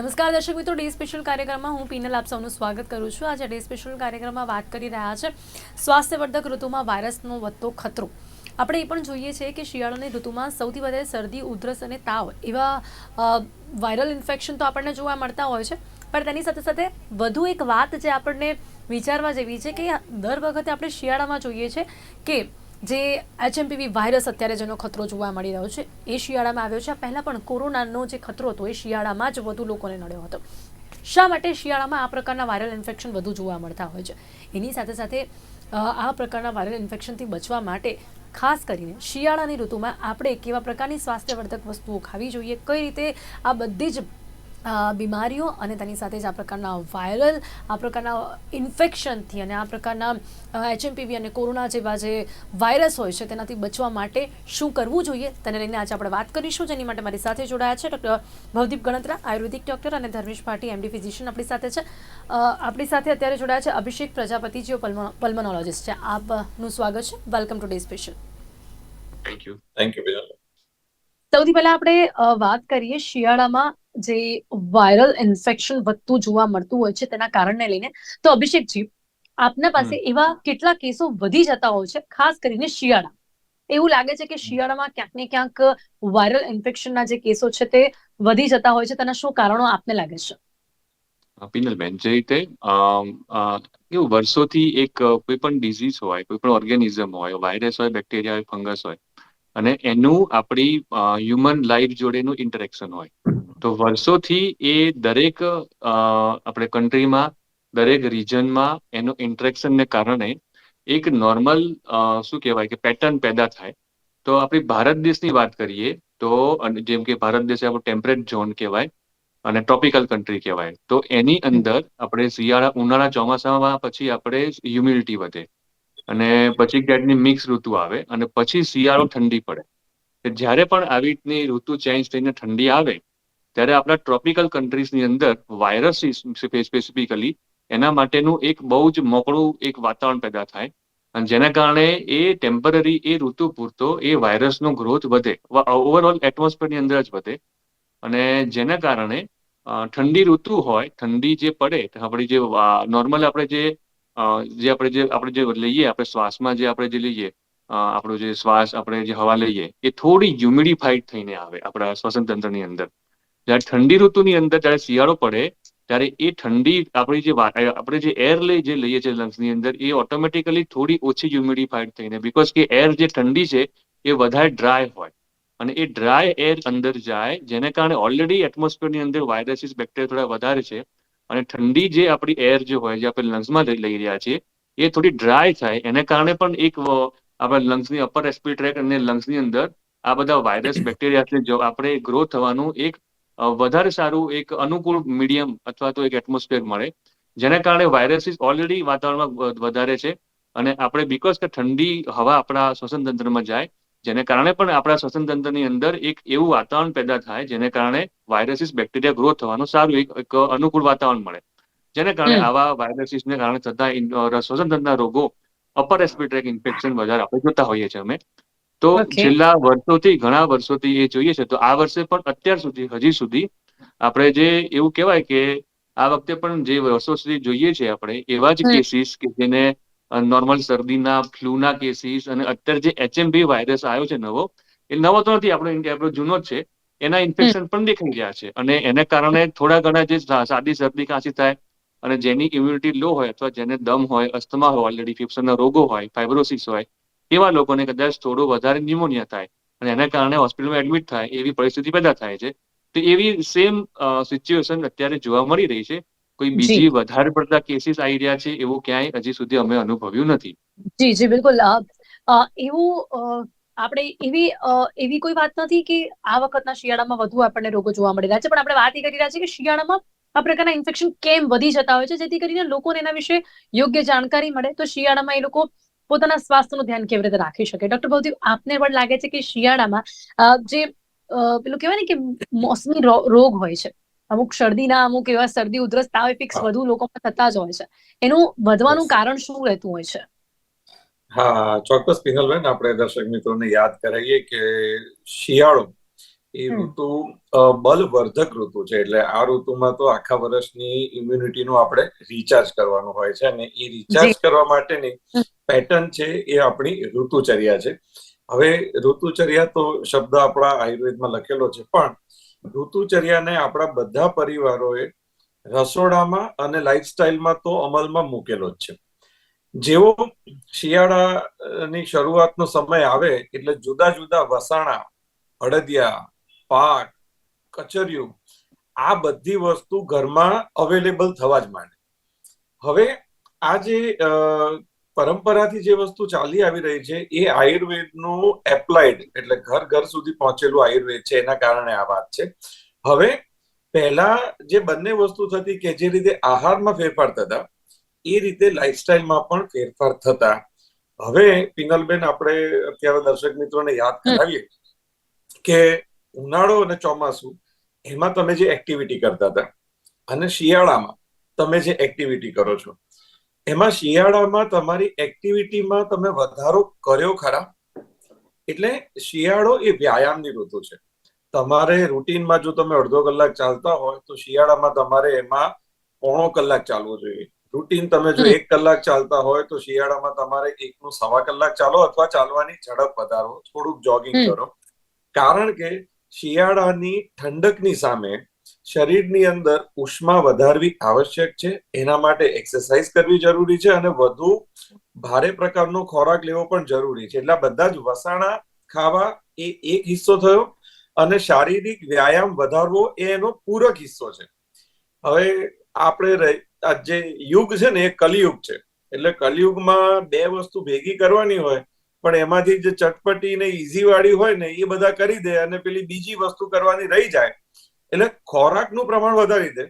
નમસ્કાર દર્શક મિત્રો, ડે સ્પેશિયલ કાર્યક્રમમાં હું પીનલ આપ સૌનું સ્વાગત કરું છું. આજે ડે સ્પેશિયલ કાર્યક્રમમાં વાત કરી રહ્યા છે સ્વાસ્થ્યવર્ધક ઋતુમાં વાયરસનો વધતો ખતરો. આપણે એ પણ જોઈએ છીએ કે શિયાળાની ઋતુમાં સૌથી વધારે શરદી, ઉધરસ અને તાવ એવા વાયરલ ઇન્ફેક્શન તો આપણને જોવા મળતા હોય છે. પણ તેની સાથે સાથે વધુ એક વાત જે આપણને વિચારવા જેવી છે કે દર વખતે આપણે શિયાળામાં જોઈએ છે કે જે એચએમપીવી વાયરસ અત્યારે જેનો ખતરો જોવા મળી રહ્યો છે, એ શિયાળામાં આવ્યો છે. પહેલાં પણ કોરોનાનો જે ખતરો હતો, એ શિયાળામાં જ વધુ લોકોને નડ્યો હતો. શા માટે શિયાળામાં આ પ્રકારના વાયરલ ઇન્ફેક્શન વધુ જોવા મળતા હોય છે? એની સાથે સાથે આ પ્રકારના વાયરલ ઇન્ફેક્શનથી બચવા માટે ખાસ કરીને શિયાળાની ઋતુમાં આપણે કેવા પ્રકારની સ્વાસ્થ્યવર્ધક વસ્તુઓ ખાવી જોઈએ, કઈ રીતે આ બધી જ બીમારીઓ અને તેની સાથે જ આ પ્રકારના વાયરલ આ પ્રકારના ઇન્ફેક્શનથી અને આ પ્રકારના એચએમપીવી અને કોરોના જેવા જે વાયરસ હોય છે તેનાથી બચવા માટે શું કરવું જોઈએ તેને લઈને આજે આપણે વાત કરીશું. જેની માટે મારી સાથે જોડાયા છે ડૉક્ટર ભવદીપ ગણત્રા આયુર્વેદિક ડૉક્ટર અને ધર્મેશ ભાટી એમડી ફિઝિશિયન આપણી સાથે છે. આપણી સાથે અત્યારે જોડાયા છે અભિષેક પ્રજાપતિ જેઓ પલ્મોનોલોજિસ્ટ છે. આપનું સ્વાગત છે. Welcome today special thank you thank you સૌથી પહેલા આપણે વાત કરીએ શિયાળામાં જે વાયરલ ઇન્ફેક્શન વધતું જોવા મળતું હોય છે તેના કારણને લઈને. તો અભિષેકજી આપના પાસે એવા કેટલા કેસો વધી જતા હોય છે ખાસ કરીને શિયાળા. એવું લાગે છે કે શિયાળામાં ક્યાંક ને ક્યાંક વાયરલ ઇન્ફેક્શનના જે કેસો છે તે વધી જતા હોય છે તેના શું કારણો આપને લાગે છે? પિનલબેન જે રીતે કેવું વર્ષોથી એક કોઈ પણ ડિઝીઝ હોય કોઈ પણ ઓર્ગેનિઝમ હોય વાયરસ હોય બેક્ટેરિયા હોય ફંગસ હોય અને એનું આપણી હ્યુમન લાઈફ જોડેનું ઇન્ટરેક્શન હોય. તો વર્ષોથી એ દરેક આપણે કન્ટ્રીમાં દરેક રિજનમાં એનું ઇન્ટરેક્શનને કારણે એક નોર્મલ શું કહેવાય કે પેટર્ન પેદા થાય. તો આપણી ભારત દેશની વાત કરીએ તો જેમ કે ભારત દેશ આપણો ટેમ્પરેટ ઝોન કહેવાય અને ટ્રોપિકલ કન્ટ્રી કહેવાય. તો એની અંદર આપણે શિયાળા ઉનાળા ચોમાસામાં પછી આપણે હ્યુમિડિટી વધે. અને પછી ક્યાંકની મિક્સ ઋતુ આવે અને પછી શિયાળો ઠંડી પડે. જ્યારે પણ આવી રીતની ઋતુ ચેન્જ થઈને ઠંડી આવે, ત્યારે આપણા ટ્રોપિકલ કન્ટ્રીઝની અંદર વાયરસ સ્પેસિફિકલી એના માટેનું એક બહુ જ મોકળું એક વાતાવરણ પેદા થાય. અને જેના કારણે એ ટેમ્પરરી એ ઋતુ પૂરતો એ વાયરસનો ગ્રોથ વધે. ઓવરઓલ એટમોસ્ફિયરની અંદર જ વધે. અને જેના કારણે ઠંડી ઋતુ હોય, ઠંડી જે પડે, આપણી જે નોર્મલ આપણે જે જે આપણે જે આપણે જે લઈએ, આપણે શ્વાસમાં જે આપણે જે લઈએ આપણો જે શ્વાસ, આપણે જે હવા લઈએ, એ થોડી હ્યુમિડિફાઈડ થઈને આવે આપણા શ્વસન તંત્રની અંદર. જ્યારે ઠંડી ઋતુની અંદર જ્યારે શિયાળો પડે, ત્યારે એ ઠંડી આપણી જે આપણે જે એર લઈ, જે લઈએ છીએ લંગ્સની અંદર, એ ઓટોમેટિકલી થોડી ઓછી હ્યુમિડિફાઈડ થઈને બીકોઝ કે એર જે ઠંડી છે, એ વધારે ડ્રાય હોય. અને એ ડ્રાય એર અંદર જાય, જેને કારણે ઓલરેડી એટમોસ્ફિયરની અંદર વાયરસીસ બેક્ટેરિયા થોડા વધારે છે અને ઠંડી જે આપણી એર જે હોય જે આપણે લંગ્સમાં લઈ રહ્યા છીએ એ થોડી ડ્રાય થાય. એને કારણે પણ એક આપણા લંગ્સની અપર રેસ્પિરેટરી ટ્રેક અને લંગ્સની અંદર આ બધા વાયરસ બેક્ટેરિયાથી જો આપણે ગ્રો થવાનું એક વધારે સારું એક અનુકૂળ મીડિયમ અથવા તો એક એટમોસ્ફિયર મળે. જેના કારણે વાયરસીસ ઓલરેડી વાતાવરણમાં વધારે છે. અને આપણે બીકોઝ કે ઠંડી હવા આપણા શ્વસન તંત્રમાં જાય જેને કારણે પણ આપણા શ્વસન તંત્રની અંદર એક એવું વાતાવરણ પેદા થાય જેને કારણે વાયરસીસ બેક્ટેરિયા ગ્રો થવાનું સારું એક એક અનુકૂળ વાતાવરણ મળે. જેને કારણે આવા વાયરસીસને કારણે થતા શ્વસન તંત્રના રોગો અપર રેસ્પિરેટરી ઇન્ફેક્શન વધારે આપણે જોતા હોઈએ છીએ અમે. તો છેલ્લા વર્ષોથી ઘણા વર્ષોથી એ જોઈએ છે તો આ વર્ષે પણ અત્યાર સુધી હજી સુધી આપણે જે એવું કહેવાય કે આ વખતે પણ જે વર્ષો સુધી જોઈએ છે આપણે એવા જ કેસીસ કે જેને નોર્મલ શરદીના ફ્લૂના કેસીસ અને અત્યારે જે એચએમબી વાયરસ આવ્યો છે નવો, એ નવો તો નથી, આપણો ઇન્ડિયા આપણો જૂનો જ છે. એના ઇન્ફેક્શન પણ દેખાઈ રહ્યા છે. અને એને કારણે થોડા ઘણા જે સાદી શરદી કાંસી થાય અને જેની ઇમ્યુનિટી લો હોય અથવા જેને દમ હોય અસ્થમા હોય ઓલરેડી ફેફસાના રોગો હોય ફાઇબ્રોસિસ હોય, એવા લોકોને કદાચ થોડો વધારે ન્યુમોનિયા થાય અને એના કારણે હોસ્પિટલમાં એડમિટ થાય, એવી પરિસ્થિતિ પેદા થાય છે. તો એવી સેમ સિચ્યુએશન અત્યારે જોવા મળી રહી છે. કોઈ બીજી વધારે પડતા કેસીસ આવી રહ્યા છે એવું ક્યાંય હજી સુધી અમે અનુભવ્યું નથી. જી જી બિલકુલ. એવું આપણે એવી એવી કોઈ વાત નથી કે આ વખતના શિયાળામાં વધુ આપણને રોગો જોવા મળી રહ્યા છે પણ આપણે વાત એ કરી રહ્યા છીએ કે શિયાળામાં આ પ્રકારના ઇન્ફેક્શન કેમ વધી જતા હોય છે જેથી કરીને લોકોને એના વિશે યોગ્ય જાણકારી મળે. તો શિયાળામાં એ લોકો પોતાના સ્વાસ્થ્યનું ધ્યાન કેવી રીતે રાખી શકે? ડોક્ટર ભવતી આપને પણ લાગે છે કે શિયાળામાં જે પેલું કહેવાય ને કે મોસમી રોગ હોય છે અમુક શરદીના અમુક એવા શરદી ઉધરસ તાવ ફિક્સ વધુ લોકોમાં થતા જ હોય છે. એનું વધવાનું કારણ શું રહેતું હોય છે? હા ચોક્કસ પિંગલબેન આપણે દર્શક મિત્રોને યાદ કરાવીએ કે શિયાળો એ ઋતુ બલવર્ધક ઋતુ છે. એટલે આ ઋતુમાં તો આખા વર્ષની ઇમ્યુનિટીનું આપણે રિચાર્જ કરવાનું હોય છે અને એ રિચાર્જ કરવા માટેની પેટર્ન છે એ આપણી ઋતુચર્યા છે. હવે ઋતુચર્યા તો શબ્દ આપણા આયુર્વેદમાં લખેલો છે પણ ઋતુચર્યાને આપણા બધા પરિવારોએ રસોડામાં અને લાઈફસ્ટાઈલમાં તો અમલમાં મૂકેલો જ છે. જેવો શિયાળાની શરૂઆતનો સમય આવે એટલે જુદા જુદા વસાણા અડદિયા પાક, કચરિયું આ બધી વસ્તુ ઘરમાં અવેલેબલ થવા જ માંડે. હવે આ જે પરંપરાથી જે વસ્તુ ચાલી આવી રહી છે એ આયુર્વેદનું એપ્લાઇડ એટલે ઘર ઘર સુધી પહોંચેલું આયુર્વેદ છે એના કારણે આ વાત છે. હવે પહેલા જે બંને વસ્તુ થતી કે જે રીતે આહારમાં ફેરફાર થતા એ રીતે લાઈફસ્ટાઈલમાં પણ ફેરફાર થતા. હવે પિંગલબેન આપણે અત્યારે દર્શક મિત્રોને યાદ કરાવીએ કે ઉનાળો અને ચોમાસું એમાં તમે જે એક્ટિવિટી કરતા હતા અને શિયાળામાં તમે જે એક્ટિવિટી કરો છો એમાં શિયાળામાં તમારી એક્ટિવિટીમાં તમે વધારો કર્યો ખરા? એટલે શિયાળો એ વ્યાયામની ઋતુ છે. તમારે રૂટીનમાં જો તમે અડધો કલાક ચાલતા હોય તો શિયાળામાં તમારે એમાં પોણો કલાક ચાલવો જોઈએ. રૂટીન તમે જો એક કલાક ચાલતા હોય તો શિયાળામાં તમારે એકનું સવા કલાક ચાલો અથવા ચાલવાની ઝડપ વધારો. થોડુંક જોગિંગ કરો. કારણ કે શિયાળાની ઠંડકની સામે શરીરની અંદર ઉષ્મા વધારવી આવશ્યક છે. એના માટે એક્સરસાઇઝ કરવી જરૂરી છે અને વધુ ભારે પ્રકારનો ખોરાક લેવો પણ જરૂરી છે. એટલે બધા જ વસાણા, ખાવા એ એક હિસ્સો થયો અને શારીરિક વ્યાયામ વધારવો એ એનો પૂરક હિસ્સો છે. હવે આપણે જે યુગ છે ને એ કલિયુગ છે. એટલે કલિયુગમાં બે વસ્તુ ભેગી કરવાની હોય, પણ એમાંથી જે ચટપટી ને ઈઝી વાળી હોય ને એ બધા કરી દે અને પેલી બીજી વસ્તુ કરવાની રહી જાય. એટલે ખોરાકનું પ્રમાણ વધારી દે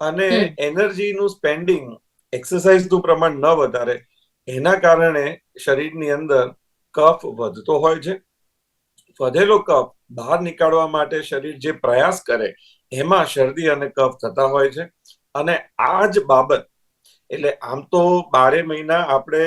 અને એનર્જીનું સ્પેન્ડિંગ એક્સરસાઇઝનું પ્રમાણ ન વધારે એના કારણે શરીરની અંદર કફ વધતો હોય છે. વધેલો કફ બહાર નીકાળવા માટે શરીર જે પ્રયાસ કરે એમાં શરદી અને કફ થતા હોય છે. અને આ જ બાબત એટલે આમ તો બારે મહિના આપણે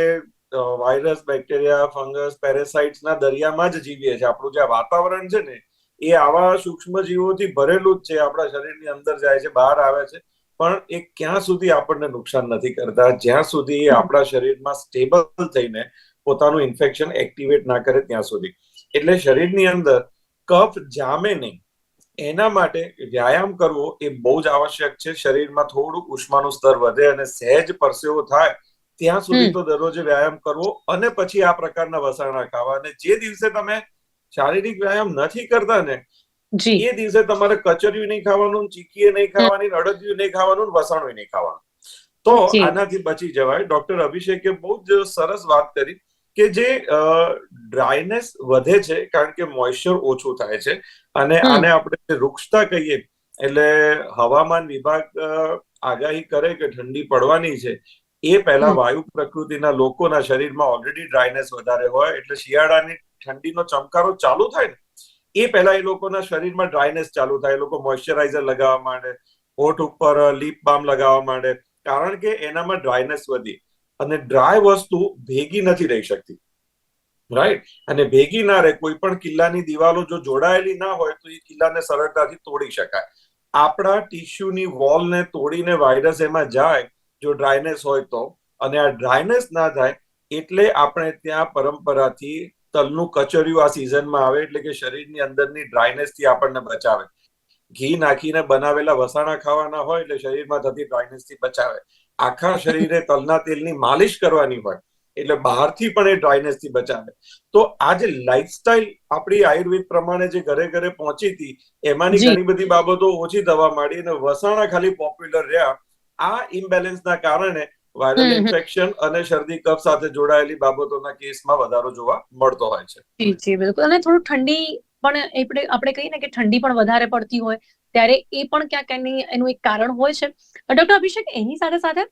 વાયરસ બેક્ટેરિયા ફંગસ પેરેસાઇટ્સના દરિયામાં જ જીવીએ છીએ. આપણું જે વાતાવરણ છે ને એ આવા સૂક્ષ્મ જીવોથી ભરેલું જ છે આપણા શરીરની અંદર જાય છે બહાર આવે છે પણ એ ક્યાં સુધી આપણને નુકસાન નથી કરતા? જ્યાં સુધી એ આપણા શરીરમાં સ્ટેબલ થઈને પોતાનું ઇન્ફેક્શન એક્ટિવેટ ના કરે ત્યાં સુધી. એટલે શરીરની અંદર કફ જામે નહીં. એના માટે વ્યાયામ કરવો એ બહુ જ આવશ્યક છે. શરીરમાં થોડું ઉષ્માનું સ્તર વધે અને સહેજ પરસેવો થાય ત્યાં સુધી તો દરરોજ વ્યાયામ કરવો અને પછી આ પ્રકારના વસાણા ખાવા. અને જે દિવસે તમે શારીરિક વ્યાયામ નથી કરતા ને એ દિવસે તમારે કચરિયું નહીં ખાવાનું ચીકીએ નહીં ખાવાની અડદિયું નહીં ખાવાનું વસાણું નહીં ખાવાનું. તો આનાથી બચી જવાય. ડોક્ટર અભિષેકે બહુ જ સરસ વાત કરી કે જે ડ્રાયનેસ વધે છે કારણ કે મોઇશ્ચર ઓછું થાય છે. અને આને આપણે વૃક્ષતા કહીએ એટલે હવામાન વિભાગ આગાહી કરે કે ઠંડી પડવાની છે એ પહેલા વાયુ પ્રકૃતિના લોકોના શરીરમાં ઓલરેડી ડ્રાયનેસ વધારે હોય એટલે શિયાળાની ઠંડીનો ચમકારો ચાલુ થાય ને, એ પહેલા એ લોકોના શરીરમાં ડ્રાયનેસ ચાલુ થાય, એ લોકો મોઇશ્ચરાઇઝર લગાવવા માંડે, હોઠ ઉપર લીપ બામ લગાવવા માંડે, કારણ કે એનામાં ડ્રાયનેસ વધી અને ડ્રાય વસ્તુ ભેગી નથી રહી શકતી. રાઈટ અને ભેગી ના રહે, કોઈ પણ કિલ્લાની દિવાલો જો જોડાયેલી ના હોય, તો એ કિલ્લાને સરળતાથી તોડી શકાય. આપણા ટિશ્યુની વોલને તોડીને વાયરસ એમાં જાય, જો ડ્રાયનેસ હોય તો. અને આ ડ્રાયનેસ ના થાય, એટલે આપણે ત્યાં પરંપરાથી તલનું કચોરિયું આ સિઝનમાં આવે એટલે કે શરીરની અંદરની ડ્રાયનેસથી આપણને બચાવે. ઘી નાખીને બનાવેલા વસાણા ખાવાના હોય એટલે શરીરમાં થતી ડ્રાયનેસથી બચાવે. આખા શરીરે તલના તેલની માલિશ કરવાની હોય એટલે બહારથી પણ એ ડ્રાયનેસથી બચાવે. તો આ જે લાઈફસ્ટાઈલ આપણી આયુર્વેદ પ્રમાણે જે ઘરે ઘરે પહોંચી હતી એમાંની ઘણી બધી બાબતો ઓછી થવા માંડી અને વસાણા ખાલી પોપ્યુલર રહ્યા. આ ઇમ્બેલેન્સના કારણે વાયરલ. ઇન્ફેક્શન અને શરદી કફ સાથે જોડાયેલી બાબતોના કેસમાં વધારો જોવા મળતો હોય છે. જી જી બિલકુલ. અને થોડું ઠંડી પણ આપણે આપણે કહીએ ને કે ઠંડી પણ વધારે પડતી હોય ત્યારે એ પણ ક્યાંક એની એનું એક કારણ હોય છે. ડોક્ટર અભિષેક એની સાથે સાથે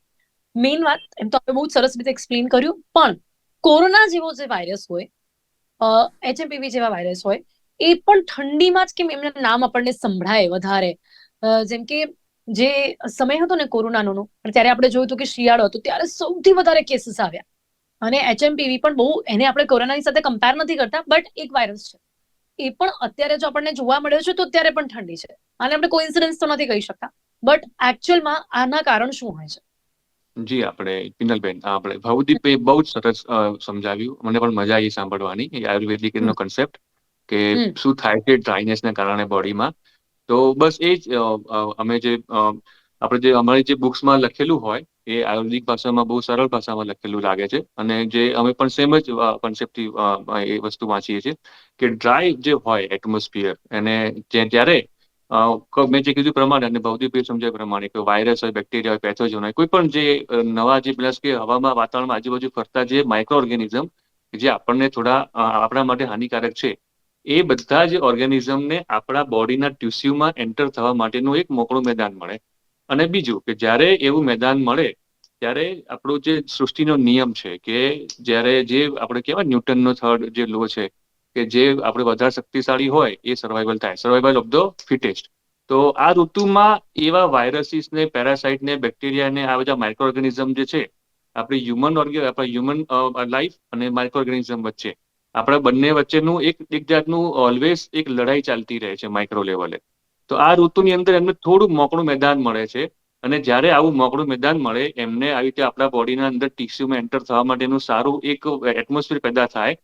મેઇન વાત એમ તો આપણે બહુ સરસ રીતે એક્સપ્લેન કર્યું પણ કોરોના જેવો જે વાયરસ હોય એચએમપીવી જેવા વાયરસ હોય એ પણ ઠંડીમાં જ કેમ એમના નામ આપણને સંભળાય વધારે. જેમ કે જે સમય હતો ને કોરોનાનો નો, ત્યારે આપણે જોયું હતું કે શિયાળો હતો ત્યારે સૌથી વધારે કેસીસ આવ્યા. અને એચએમપીવી પણ બહુ એને આપણે કોરોનાની સાથે કમ્પેર નથી કરતા બટ એક વાયરસ છે. એ પણ અત્યારે જો આપણને જોવા મળ્યો છે તો અત્યારે પણ ઠંડી છે. અને આપણે કોઇન્સિડન્સ તો નથી કહી શકતા. બટ એકચ્યુઅલમાં આના કારણ શું હોય છે? જી આપણે પિનલબેન આપણે ભવદીપે બહુ જ સરસ સમજાવ્યું. મને પણ મજા આવી સાંભળવાની આયુર્વેદિક નો કન્સેપ્ટ કે શું થાય છે ડ્રાયનેસને કારણે બોડીમાં તો બસ એ જ અમે જે આપણે જે અમારી જે બુક્સમાં લખેલું હોય, એ આયુર્વેદિક ભાષામાં બહુ સરળ ભાષામાં લખેલું લાગે છે. અને જે અમે પણ સેમ જ કોન્સેપ્ટથી એ વસ્તુ વાંચીએ છીએ કે ડ્રાય જે હોય એટમોસ્ફિયર એને જે- ત્યારે મેં જે કીધું પ્રમાણે અને ભૌતિક સમજાય પ્રમાણે કે વાયરસ હોય બેક્ટેરિયા હોય પેથોજન હોય, કોઈ પણ જે નવા જે પ્લસ કે હવામાં વાતાવરણમાં આજુબાજુ ફરતા જે માઇક્રો ઓર્ગેનિઝમ જે આપણને થોડા આપણા માટે હાનિકારક છે એ બધા જ ઓર્ગેનિઝમને આપણા બોડીના ટ્યુસ્યુમાં એન્ટર થવા માટેનું એક મોકળું મેદાન મળે. અને બીજું કે જ્યારે એવું મેદાન મળે, ત્યારે આપણો જે સૃષ્ટિનો નિયમ છે કે જ્યારે જે આપણે કહેવાય ન્યૂટનનો થર્ડ જે લો છે, કે જે આપણે વધારે શક્તિશાળી હોય, એ સર્વાઈવલ થાય. સર્વાઈવલ ઓફ ધ ફિટેસ્ટ તો આ ઋતુમાં એવા વાયરસીસ ને પેરાસાઇટ ને બેક્ટેરિયા ને આ બધા માઇક્રો ઓર્ગેનિઝમ જે છે, આપણી હ્યુમન ઓર્ગે આપણા હ્યુમન લાઈફ અને માઇક્રો ઓર્ગેનિઝમ વચ્ચે આપણા બંને વચ્ચેનું એક એક જાતનું ઓલવેઝ એક લડાઈ ચાલતી રહે છે માઇક્રો લેવલે તો આ ઋતુની અંદર એમને થોડું મોકળું મેદાન મળે છે અને જ્યારે આવું મોકળું મેદાન મળે, એમને આવી રીતે આપણા બોડીના અંદર ટીસ્યુમાં એન્ટર થવા માટેનું સારું એક એટમોસ્ફિયર પેદા થાય,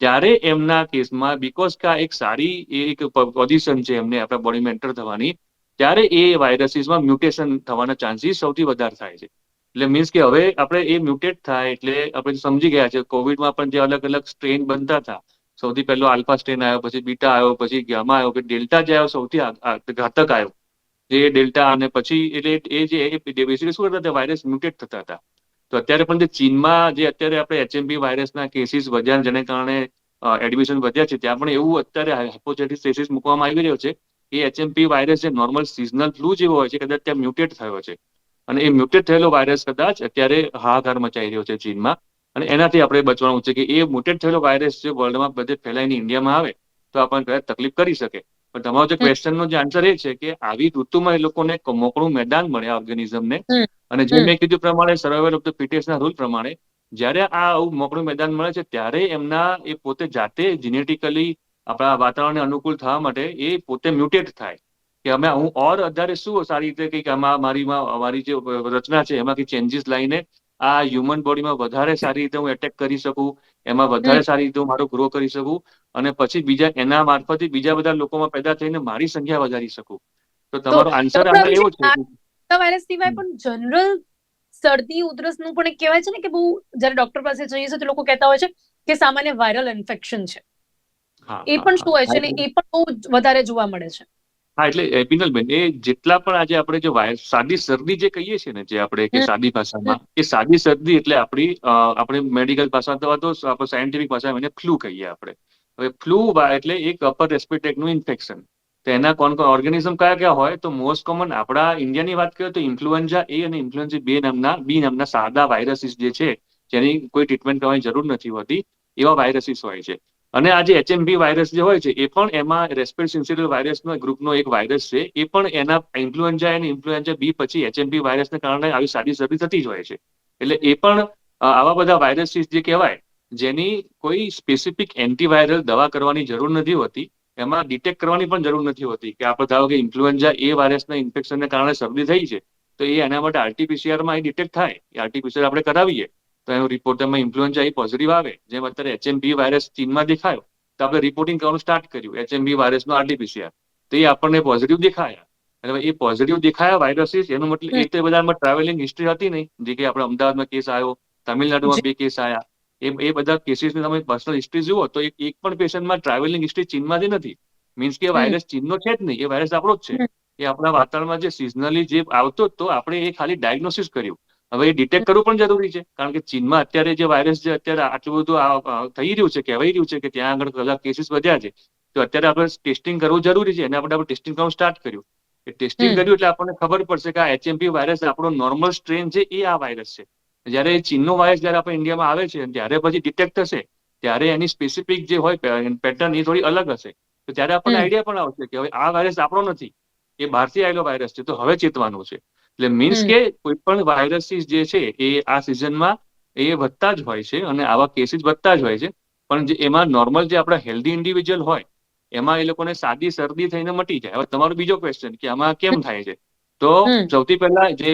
ત્યારે એમના કેસમાં બીકોઝ કે આ એક સારી એક પોઝિશન છે એમને આપણા બોડીમાં એન્ટર થવાની, ત્યારે એ વાયરસીસમાં મ્યુટેશન થવાના ચાન્સીસ સૌથી વધારે થાય છે. એટલે મીન્સ કે હવે આપણે એ મ્યુટેટ થાય એટલે આપણે સમજી ગયા છે કોવિડમાં પણ જે અલગ અલગ સ્ટ્રેન બનતા હતા. સૌથી પહેલો આલ્ફા સ્ટ્રેન આવ્યો, પછી બીટા આવ્યો, પછી ગામા આવ્યો, પછી ડેલ્ટા જે આવ્યો સૌથી ઘાતક આવ્યો. જે ડેલ્ટા અને પછી એટલે એ જે બેસિકલી શું કરતા હતા વાયરસ મ્યુટેટ થતા હતા. તો અત્યારે પણ જે ચીનમાં જે અત્યારે આપણે એચએમપી વાયરસના કેસીસ વધ્યા જેને કારણે એડમિશન વધ્યા છે, ત્યાં પણ એવું અત્યારે હાઇપોથેટિસ કેસીસ મૂકવામાં આવી રહ્યો છે એ એચએમપી વાયરસ જે નોર્મલ સિઝનલ ફ્લૂ જેવો હોય છે, કદાચ ત્યાં મ્યુટેટ થયો છે. અને એ મ્યુટેટ થયેલો વાયરસ કદાચ અત્યારે હાહાકાર મચાઈ રહ્યો છે ચીનમાં. અને એનાથી આપણે બચવાનું છે કે એ મ્યુટેટ થયેલો વાયરસ જે વર્લ્ડમાં બધે ફેલાઈને ઇન્ડિયામાં આવે તો આપણને કદાચ તકલીફ કરી શકે. પણ તમારો જે. ક્વેશ્ચનનો જે આન્સર એ છે કે આવી ઋતુમાં એ લોકોને મોકળું મેદાન મળે ઓર્ગેનિઝમને અને જે. મેં કીધું પ્રમાણે સર્વાઈવલ ઓફ ધ ફિટેસ્ટના રૂલ પ્રમાણે જ્યારે આ આવું મોકળું મેદાન મળે છે ત્યારે એમના એ પોતે જાતે જીનેટિકલી આપણા વાતાવરણને અનુકૂળ થવા માટે એ પોતે મ્યુટેટ થાય. કે અમે હું ઓર વધારે શું સારી રીતે કંઈક આમાં મારીમાં મારી જે રચના છે એમાં કંઈક ચેન્જીસ લાવીને આ હ્યુમન બોડીમાં વધારે સારી રીતે હું એટેક કરી શકું એમાં વધારે સારી રીતે હું મારો ગ્રો કરી શકું અને પછી બીજા એના મારફતે બીજા બધા લોકોમાં પેદા થઈને મારી સંખ્યા વધારી શકું. તો તમારો આન્સર આમાં એવો છે વાયરસ સિવાય પણ જનરલ શરદી ઉધરસનું પણ કહેવાય છે ને કે બહુ જ્યારે ડોક્ટર પાસે જઈએ છીએ તો લોકો કહેતા હોય છે કે સામાન્ય વાયરલ ઇન્ફેક્શન છે. એ પણ શું હોય છે ને એ પણ બહુ વધારે જોવા મળે છે. હા એટલે બિનલબેન એ જેટલા પણ આજે આપણે જે સાદી શરદી જે કહીએ છીએ ને જે આપણે કે સાદી ભાષામાં એ સાદી શરદી એટલે આપણી આપણે મેડિકલ ભાષા અથવા તો આપણે સાયન્ટિફિક ભાષામાં એને ફ્લૂ કહીએ આપણે. હવે ફ્લૂ એટલે એક અપર રેસ્પિરેટરીનું ઇન્ફેક્શન. તો એના કોણ કોણ ઓર્ગેનિઝમ કયા કયા હોય? તો મોસ્ટ કોમન આપણા ઇન્ડિયાની વાત કરીએ તો ઇન્ફ્લુએન્ઝા એ અને ઇન્ફ્લુએન્ઝા બે નામના બી નામના સાદા વાયરસીસ જે છે જેની કોઈ ટ્રીટમેન્ટ કરવાની જરૂર નથી હોતી એવા વાયરસીસ હોય છે. અને આ જે એચએમવી વાયરસ જે હોય છે, એ પણ એમાં રેસ્પિરેટરી સિન્સિટિવ વાયરસનો ગ્રુપનો એક વાયરસ છે. એ પણ એના ઇન્ફ્લુએન્ઝા અને ઇન્ફ્લુએન્ઝા બી પછી એચએમવી વાયરસને કારણે આવી સાદી શરદી થતી જ હોય છે. એટલે એ પણ આવા બધા વાયરસીસ જે કહેવાય, જેની કોઈ સ્પેસિફિક એન્ટીવાયરલ દવા કરવાની જરૂર નથી હોતી, એમાં ડિટેક્ટ કરવાની પણ જરૂર નથી હોતી કે આપણે ધારો કે ઇન્ફ્લુએન્ઝા એ વાયરસના ઇન્ફેક્શનને કારણે શરદી થઈ છે, તો એ એના માટે આરટીપીસીઆરમાં એ ડિટેક્ટ થાય. એ આરટીપીસીઆર આપણે કરાવીએ. તો એનો રિપોર્ટ એમાં ઇન્ફ્લુએન્ઝા એ પોઝિટિવ આવે જેમ અત્યારે એચએમબી વાયરસ ચીનમાં દેખાયો તો આપણે રિપોર્ટિંગ કરવાનું સ્ટાર્ટ કર્યું. એચએમબી વાયરસનો આરટીપીસીઆર તો એ આપણને પોઝિટિવ દેખાયા. એટલે એ પોઝિટિવ દેખાયા વાયરસીસ એનો મતલબ એ તો બધામાં ટ્રાવેલિંગ હિસ્ટ્રી હતી નહીં. જે કે આપણે અમદાવાદમાં કેસ આવ્યો તમિલનાડુમાં બે કેસ આવ્યા એ એ બધા કેસીસની તમે પર્સનલ હિસ્ટ્રી જુઓ તો એક એક પણ પેશન્ટમાં ટ્રાવેલિંગ હિસ્ટ્રી ચીનમાંથી નથી. મીન્સ કે વાયરસ ચીનનો છે જ નહીં. એ વાયરસ આપણો જ છે. એ આપણા વાતાવરણમાં જે સિઝનલી જે આવતો જ તો આપણે એ ખાલી ડાયગ્નોસિસ કર્યું. હવે એ ડિટેક્ટ કરવું પણ જરૂરી છે. કારણ કે ચીનમાં અત્યારે જે વાયરસ જે અત્યારે આટલું બધું થઈ રહ્યું છે કહેવાય રહ્યું છે કે ત્યાં આગળ કલાક કેસીસ વધ્યા છે. તો અત્યારે આપણે ટેસ્ટિંગ કરવું જરૂરી છે. અને આપણે આપણે ટેસ્ટિંગ કરવાનું સ્ટાર્ટ કર્યું. એ ટેસ્ટિંગ કર્યું એટલે આપણને ખબર પડશે કે આ એચએમપી વાયરસ આપણો નોર્મલ સ્ટ્રેન છે એ આ વાયરસ છે. જ્યારે એ ચીનનો વાયરસ જ્યારે આપણે ઇન્ડિયામાં આવે છે ત્યારે પછી ડિટેક્ટ થશે. ત્યારે એની સ્પેસિફિક જે હોય પેટર્ન એ થોડી અલગ હશે. તો ત્યારે આપણને આઈડિયા પણ આવશે કે હવે આ વાયરસ આપણો નથી. એ બહારથી આવેલો વાયરસ છે. તો હવે ચેતવાનું છે. એટલે મીન્સ કે કોઈ પણ વાયરસીસ જે છે એ આ સિઝનમાં એ વધતા જ હોય છે અને આવા કેસીસ વધતા જ હોય છે. પણ જે એમાં નોર્મલ જે આપણા હેલ્ધી ઇન્ડિવિજ્યુઅલ હોય એમાં એ લોકોને સાદી શરદી થઈને મટી જાય. હવે તમારો બીજો ક્વેશ્ચન કે આમાં કેમ થાય છે? તો સૌથી પહેલા જે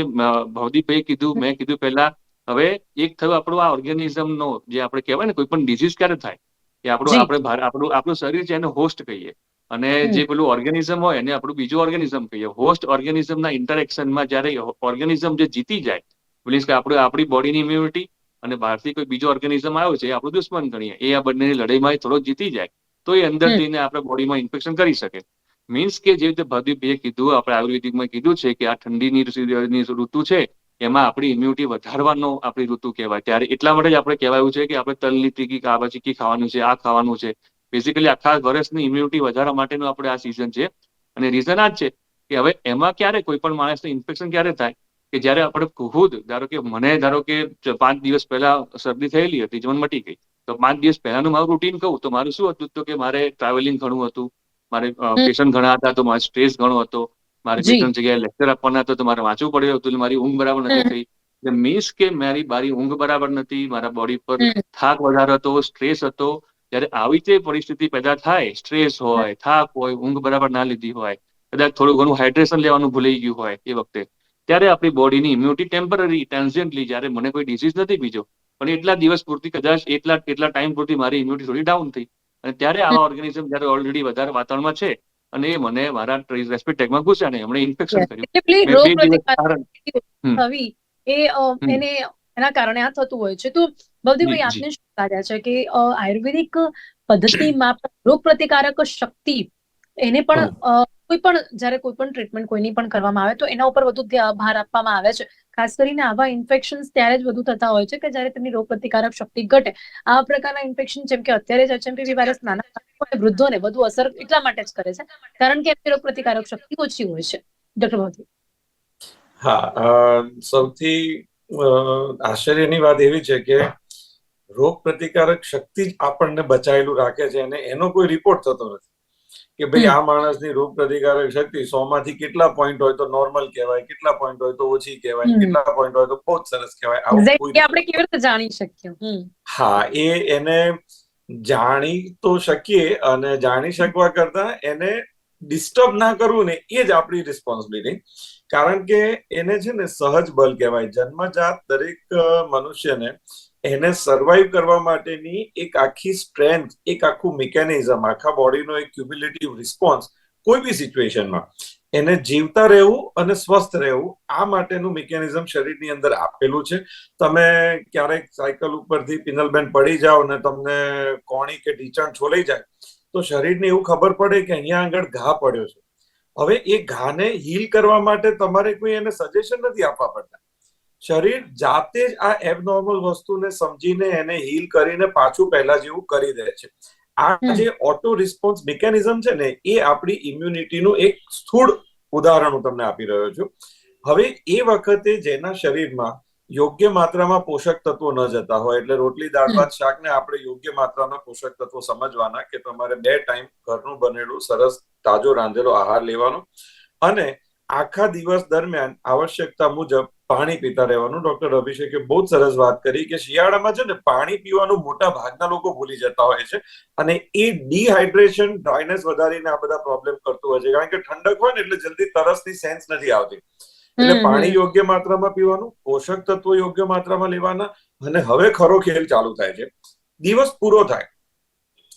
ભવદીપભાઈ કીધું મેં કીધું પહેલા હવે એક થયું આપણું આ ઓર્ગેનિઝમ નો જે આપણે કહેવાય ને કોઈ પણ ડિઝીઝ ક્યારે થાય? કે આપણું આપણે આપણું આપણું શરીર છે એને હોસ્ટ કહીએ. અને જે પેલું ઓર્ગેનિઝમ હોય એને આપણું બીજું ઓર્ગેનિઝમ કહીએ. હોસ્ટ ઓર્ગેનિઝમના ઇન્ટરેક્શનમાં જ્યારે ઓર્ગેનિઝમ જે જીતી જાય મીન્સ કે આપણે આપણી બોડીની ઇમ્યુનિટી અને બહારથી કોઈ બીજો ઓર્ગેનિઝમ આવ્યો છે એ આપણું દુશ્મન ગણીએ. એ આ બંનેની લડાઈમાં થોડો જીતી જાય તો એ અંદર. જઈને આપણા બોડીમાં ઇન્ફેક્શન કરી શકે. મીન્સ કે જે રીતે ભરદીપભાઈએ કીધું આપણે આયુર્વેદિકમાં કીધું છે કે આ ઠંડીની ઋતુ- ઋતુ છે એમાં આપણી ઇમ્યુનિટી વધારવાનો આપણી ઋતુ કહેવાય. ત્યારે એટલા માટે જ આપણે કહેવાયું છે કે આપણે તલની તીકી કાવા ચીકી ખાવાનું છે આ ખાવાનું છે. બેઝિકલી આખા વર્ષની ઇમ્યુનિટી વધારવા માટેનું આપણે આ સિઝન છે અને રીઝન આ જ છે કે હવે એમાં ક્યારે કોઈ પણ માણસને ઇન્ફેક્શન ક્યારે થાય કે જ્યારે આપણે ખુદ ધારો કે મને ધારો કે પાંચ દિવસ પહેલા શરદી થયેલી હતી જીવન મટી ગઈ તો પાંચ દિવસ પહેલાનું મારું રૂટીન કહું તો મારું શું હતું તો કે મારે ટ્રાવેલિંગ ઘણું હતું મારે પેશન્ટ ઘણા હતા તો મારે સ્ટ્રેસ ઘણો હતો મારે બે. ત્રણ જગ્યાએ લેક્ચર આપવાના હતા તો મારે વાંચવું પડ્યું હતું મારી ઊંઘ બરાબર નથી. થઈ એટલે મીન્સ કે મારી મારી ઊંઘ બરાબર નથી મારા બોડી પર થાક વધારે હતો સ્ટ્રેસ હતો જ્યારે આવી તે પરિસ્થિતિ પેદા થાય સ્ટ્રેસ હોય થાક હોય ઊંઘ બરાબર ના લીધી હોય કદાચ થોડું ઘણું હાઇડ્રેશન લેવાનું ભૂલી ગયું હોય એ વખતે ત્યારે આપણી બોડીની ઇમ્યુનિટી ટેમ્પરરી ટ્રાન્ઝિયન્ટલી જ્યારે મને કોઈ ડિસીઝ નથી બીજો પણ એટલા દિવસ પૂરતી કદાચ એટલા એટલા ટાઈમ પૂરતી મારી ઇમ્યુનિટી થોડી ડાઉન થઈ. અને ત્યારે આવા ઓર્ગેનિઝમ જ્યારે ઓલરેડી વધારે વાતાવરણમાં છે અને એ મને મારા રેસ્પિટેગમાં ઘૂસ્યા ને એમણે ઇન્ફેક્શન કર્યું. એને એના કારણે આ થતું હોય છે. તો ભવદીપભાઈ જી, આપને શું કાર્ય છે કે આયુર્વેદિક પદ્ધતિમાં રોગ પ્રતિકારક શક્તિ એને પણ કોઈ પણ જ્યારે કોઈ પણ ટ્રીટમેન્ટ કોઈની પણ કરવામાં આવે તો એના ઉપર વધુ ભાર આપવામાં આવે છે. ખાસ કરીને આવા ઇન્ફેક્શન ત્યારે જ વધુ થતા હોય છે કે જ્યારે તેમની રોગ પ્રતિકારક શક્તિ ઘટે. આ પ્રકારના ઇન્ફેક્શન જેમ કે અત્યારે જ એચએમપીવી વાયરસ નાના વૃદ્ધોને વધુ અસર એટલા માટે જ કરે છે કારણ કે એમની રોગ પ્રતિકારક શક્તિ ઓછી હોય છે. ડોક્ટર ભવદી હા સૌથી આશ્ચર્યની વાત એવી છે કે રોગ પ્રતિકારક શક્તિ જ આપણને બચાવેલું રાખે છે અને એનો કોઈ રિપોર્ટ થતો નથી. કે ભાઈ આ માણસની રોગ પ્રતિકારક શક્તિ સો માંથી કેટલા પોઈન્ટ હોય તો નોર્મલ કહેવાય કેટલા પોઈન્ટ હોય તો ઓછી કહેવાય કેટલા પોઈન્ટ હોય તો બહુ સરસ કહેવાય. આવું આપણે કેવી રીતે જાણી શકીએ? હા એ એને જાણી તો શકીએ અને જાણી શકવા કરતા એને ડિસ્ટર્બ ના કરવું ને એ જ આપણી રિસ્પોન્સિબિલિટી કારણ કે એને છે ને સહજ બલ કહેવાય. જન્મજાત દરેક મનુષ્યને એને સર્વાઈવ કરવા માટેની એક આખી સ્ટ્રેન્થ એક આખું મિકેનિઝમ આખા બોડીનો એક ક્યુબ્યુલેટિવ રિસ્પોન્સ કોઈ બી સિચ્યુએશનમાં એને જીવતા રહેવું અને સ્વસ્થ રહેવું, આ માટેનું મિકેનિઝમ શરીરની અંદર આપેલું છે. તમે ક્યારેક સાયકલ ઉપરથી પિનલબેન પડી જાઓ ને તમને કોણી કે ઢીંચણ છોલાઈ જાય, તો શરીરને એવું ખબર પડે કે અહીંયા આગળ ઘા પડ્યો છે. હવે એ ઘાને હીલ કરવા માટે તમારે કોઈ એને સજેશન નથી આપવા પડતા. શરીર જાતે જ આ એબનોર્મલ વસ્તુને સમજીને એને હીલ કરીને પાછું પહેલા જેવું કરી દે છે. આ જે ઓટો રિસ્પોન્સ મિકેનિઝમ છે ને એ આપણી ઇમ્યુનિટીનું એક સ્થૂળ ઉદાહરણ હું તમને આપી રહ્યો છું. હવે એ વખતે જેના શરીરમાં યોગ્ય માત્રામાં પોષક તત્વો ન જતા હોય એટલે રોટલી દાળ ભાત શાકને આપણે યોગ્ય માત્રામાં પોષક તત્વો સમજવાના કે તમારે બે ટાઈમ ઘરનું બનેલું સરસ તાજો રાંધેલો આહાર લેવાનો. અને આખા દિવસ દરમિયાન આવશ્યકતા મુજબ પાણી પીતા રહેવાનું. ડોક્ટર અભિષેકે બહુ જ સરસ વાત કરી કે શિયાળામાં છે ને પાણી પીવાનું મોટા ભાગના લોકો ભૂલી જતા હોય છે અને એ ડિહાઇડ્રેશન ડ્રાયનેસ વધારીને આ બધા પ્રોબ્લેમ કરતું હોય છે. કારણ કે ઠંડક હોય ને એટલે જલ્દી તરસની સેન્સ નથી આવતી. એટલે પાણી યોગ્ય માત્રામાં પીવાનું પોષક તત્વો યોગ્ય માત્રામાં લેવાના અને હવે ખરો ખેલ ચાલુ થાય છે. દિવસ પૂરો થાય.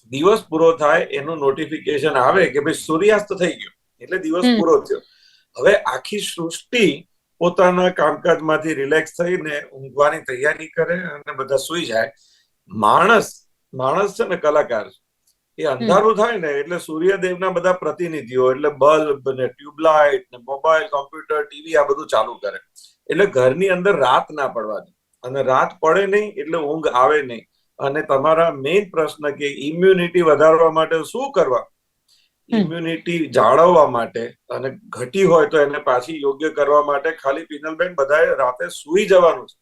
દિવસ પૂરો થાય એનું નોટિફિકેશન આવે કે ભાઈ સૂર્યાસ્ત થઈ ગયો. એટલે દિવસ પૂરો થયો. હવે આખી સૃષ્ટિ પોતાના કામકાજમાંથી રિલેક્સ થઈને ઊંઘવાની તૈયારી કરે અને બધા સુઈ જાય. માણસ માણસ છે ને કલાકાર એ અંધારું થાય ને એટલે સૂર્યદેવના બધા પ્રતિનિધિઓ એટલે બલ્બ ને ટ્યુબલાઇટ ને મોબાઈલ, કોમ્પ્યુટર ટીવી આ બધું ચાલુ કરે. એટલે ઘરની અંદર રાત ના પડવા દે. અને રાત પડે નહીં એટલે ઊંઘ આવે નહીં. અને તમારા મેઇન પ્રશ્ન કે ઇમ્યુનિટી વધારવા માટે શું કરવા. ઇમ્યુનિટી જાળવવા માટે અને ઘટી હોય તો એને પાછી યોગ્ય કરવા માટે ખાલી પિનલબેન બધાએ રાતે સૂઈ જવાનું છે.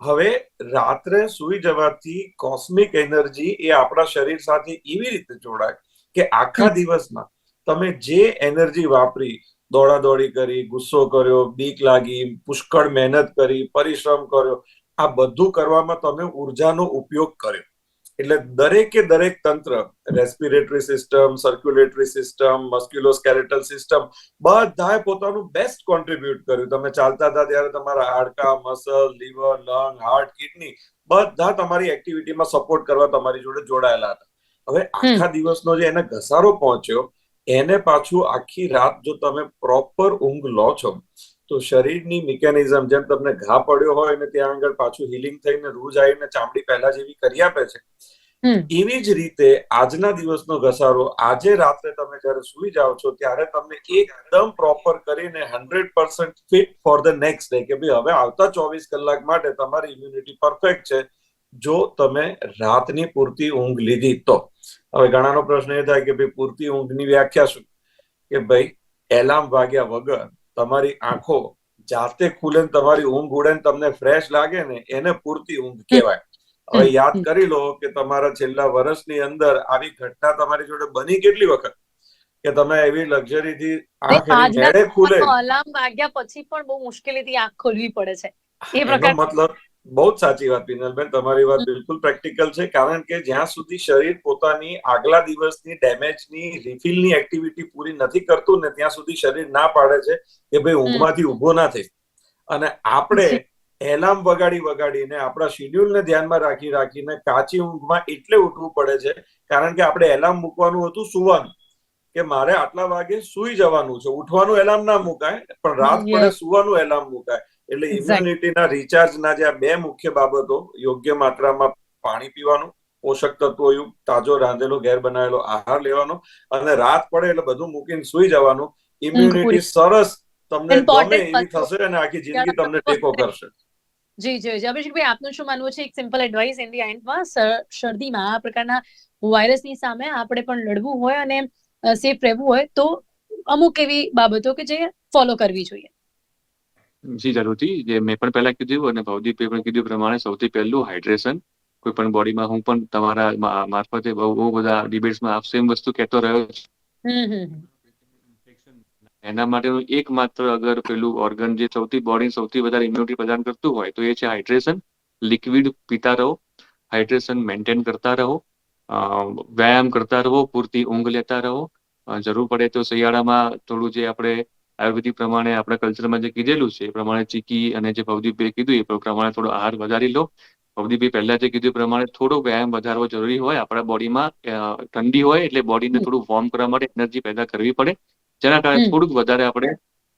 હવે રાત્રે સૂઈ જવાથી કોસ્મિક એનર્જી એ આપણા શરીર સાથે એવી રીતે જોડાય કે આખા દિવસમાં તમે જે એનર્જી વાપરી દોડાદોડી કરી ગુસ્સો કર્યો બીક લાગી પુષ્કળ મહેનત કરી પરિશ્રમ કર્યો આ બધું કરવામાં તમે ઉર્જાનો ઉપયોગ કર્યો. એટલે દરેકે દરેક તંત્ર respiratory system circulatory system musculoskeletal system બધાએ પોતાનું બેસ્ટ કોન્ટ્રીબ્યુટ કર્યું. તમે ચાલતા હતા ત્યારે તમારા હાડકા muscle liver lung heart kidney બધા તમારી એક્ટિવિટીમાં સપોર્ટ કરવા તમારી જોડે જોડાયેલા હતા. હવે આખા દિવસનો જે એને ઘસારો પહોંચ્યો એને પાછું આખી રાત જો તમે પ્રોપર ઊંઘ લો છો તો શરીરની મિકેનિઝમ જેમ તમને ઘા પડ્યો હોય ને ત્યાં આગળ પાછું હિલિંગ થઈને રૂજ આવીને ચામડી પહેલા જેવી કરી આપે છે. એવી જ રીતે આજના દિવસનો ઘસારો આજે રાત્રે તમે જ્યારે સુઈ જાઓ છો ત્યારે તમને એકદમ પ્રોપર કરીને hundred percent fit for the next day કે ભાઈ હવે આવતા ચોવીસ કલાક માટે તમારી ઇમ્યુનિટી પરફેક્ટ છે. જો તમે રાતની પૂરતી ઊંઘ લીધી તો. હવે ઘણાનો પ્રશ્ન એ થાય કે ભાઈ પૂરતી ઊંઘની વ્યાખ્યા શું? કે ભાઈ એલાર્મ વાગ્યા વગર તમારી આંખો જાતે ખુલે ને તમારી ઊંઘ ઉડે ને તમને ફ્રેશ લાગે ને એને પૂરતી ઊંઘ કહેવાય. હવે યાદ કરી લો કે તમારા છેલ્લા વર્ષની અંદર આવી ઘટના તમારી જોડે બની કેટલી વખત? કે તમે એવી લક્ઝરીથી આંખ એની ખુલે? અલાર્મ વાગ્યા પછી પણ બહુ મુશ્કેલીથી આંખ ખોલવી પડે છે. એ પ્રકાર મતલબ બહુ જ સાચી વાત પિનલબેન તમારી વાત બિલકુલ પ્રેક્ટિકલ છે. કારણ કે જ્યાં સુધી શરીર પોતાની આગલા દિવસની ડેમેજની રિફિલની એક્ટિવિટી પૂરી નથી કરતું ને ત્યાં સુધી શરીર ના પાડે છે કે ભાઈ ઊંઘમાંથી ઊભો ના થઈ. અને આપણે એલાર્મ વગાડી વગાડીને આપણા શિડ્યુલને ધ્યાનમાં રાખી રાખીને કાચી ઊંઘમાં એટલે ઉઠવું પડે છે. કારણ કે આપણે એલાર્મ મૂકવાનું હતું સુવાનું કે મારે આટલા વાગે સુઈ જવાનું છે. ઉઠવાનું એલાર્મ ના મુકાય પણ રાત પડે સુવાનું એલાર્મ મુકાય. એટલે ઇમ્યુનિટીના રિચાર્જના જે આ બે મુખ્ય બાબતો યોગ્ય માત્રામાં પાણી પીવાનું પોષક તત્વોયુક્ત તાજો રાંધેલો ઘેર બનાવેલો આહાર લેવાનો અને રાત પડે એટલે બધું મૂકીને સુઈ જવાનું ઇમ્યુનિટી સરસ તમને ગમે એવી થશે અને આખી જિંદગી તમને ટેકો કરશે. જી જી જી. અભિષેકભાઈ આપનું શું માનવું છે? એક સિમ્પલ એડવાઇસ ઇન ધી એન્ડમાં શરદીમાં આ પ્રકારના વાયરસની સામે આપણે પણ લડવું હોય અને સેફ રહેવું હોય તો અમુક એવી બાબતો કે જે ફોલો કરવી જોઈએ. જી જરૂરથી. જે મેં પણ પહેલા કીધું અને ભવદીપે પણ કીધું પ્રમાણે સૌથી પહેલું હાઇડ્રેશન કોઈ પણ બોડીમાં હું પણ તમારા મારફતે બહુ બહુ બધા ડિબેટ્સમાં આપ સેમ વસ્તુ કહેતો રહ્યો. એના માટેનું એકમાત્ર અગર પેલું ઓર્ગન જે સૌથી બોડી સૌથી વધારે ઇમ્યુનિટી પ્રદાન કરતું હોય તો એ છે હાઇડ્રેશન લિક્વિડ પીતા રહો. હાઇડ્રેશન મેન્ટેન કરતા રહો. વ્યાયામ કરતા રહો. પૂરતી ઊંઘ લેતા રહો. જરૂર પડે તો શિયાળામાં થોડું જે આપણે આયુર્વેદિક પ્રમાણે આપણા કલ્ચરમાં જે કીધેલું છે એ પ્રમાણે ચીકી અને જે ભવદીપભાઈ કીધું એ પ્રમાણે થોડો આહાર વધારી લો. ભવદીપભાઈ પહેલા જે કીધું પ્રમાણે થોડો વ્યાયામ વધારવો જરૂરી હોય. આપણા બોડીમાં ઠંડી હોય એટલે બોડીને. થોડું વોર્મ કરવા માટે એનર્જી પેદા કરવી પડે. જેના કારણે થોડુંક વધારે આપણે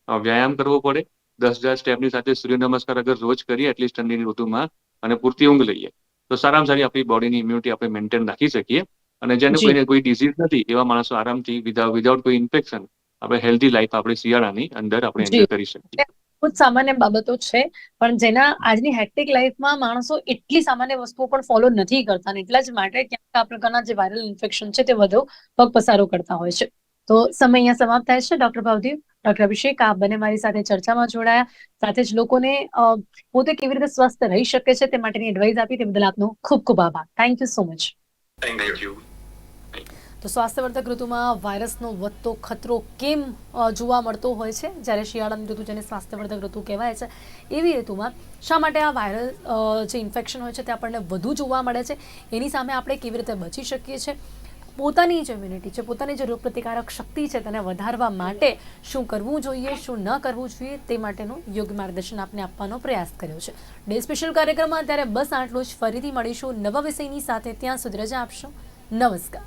વ્યાયામ કરવો પડે. દસ હજાર સ્ટેપની સાથે સૂર્ય નમસ્કાર અગર રોજ કરીએ એટલીસ્ટ ઠંડીની ઋતુમાં અને પૂરતી ઊંઘ લઈએ. તો સારામાં સારી આપણી બોડીની ઇમ્યુનિટી આપણે મેન્ટેન રાખી શકીએ. અને જેને. કોઈને કોઈ ડિઝીઝ નથી એવા માણસો આરામથી વિધાઉટ કોઈ ઇન્ફેક્શન આપણે હેલ્ધી લાઈફ આપણે શિયાળાની અંદર આપણે એન્જોય કરી શકીએ. ખૂબ જ સામાન્ય બાબતો છે પણ જેના આજની હેક્ટિક લાઈફમાં માણસો એટલી સામાન્ય વસ્તુઓ પણ ફોલો નથી કરતા અને એટલા જ માટે ક્યાંક આ પ્રકારના જે વાયરલ ઇન્ફેક્શન છે તે વધુ પગ પસારો કરતા હોય છે. તો સમય અહીંયા સમાપ્ત થાય છે. ડોક્ટર ભાવદેવ ડોક્ટર અભિષેક આપ બંને મારી સાથે ચર્ચામાં જોડાયા. સાથે જ લોકોને પોતે કેવી રીતે સ્વસ્થ રહી શકે છે તે માટેની એડવાઇસ આપી તે બદલ આપનો ખૂબ ખૂબ આભાર. Thank you so much thank you તો સ્વાસ્થ્યવર્ધક ઋતુમાં વાયરસનો વધતો ખતરો કેમ જોવા મળતો હોય છે? જ્યારે શિયાળાની ઋતુ જેને સ્વાસ્થ્યવર્ધક ઋતુ કહેવાય છે, એવી ઋતુમાં શા માટે આ વાયરલ જે ઇન્ફેક્શન હોય છે તે આપણને વધુ જોવા મળે છે? એની સામે આપણે કેવી રીતે બચી શકીએ છીએ? પોતાની જે ઇમ્યુનિટી છે, પોતાની જે રોગપ્રતિકારક શક્તિ છે તેને વધારવા માટે શું કરવું જોઈએ, શું ન કરવું જોઈએ તે માટેનું યોગ્ય માર્ગદર્શન આપને આપવાનો પ્રયાસ કર્યો છે. ડે સ્પેશિયલ કાર્યક્રમમાં અત્યારે બસ આટલું જ. ફરીથી મળીશું નવા વિષયની સાથે. ત્યાં સુધી રજા આપશો. નમસ્કાર.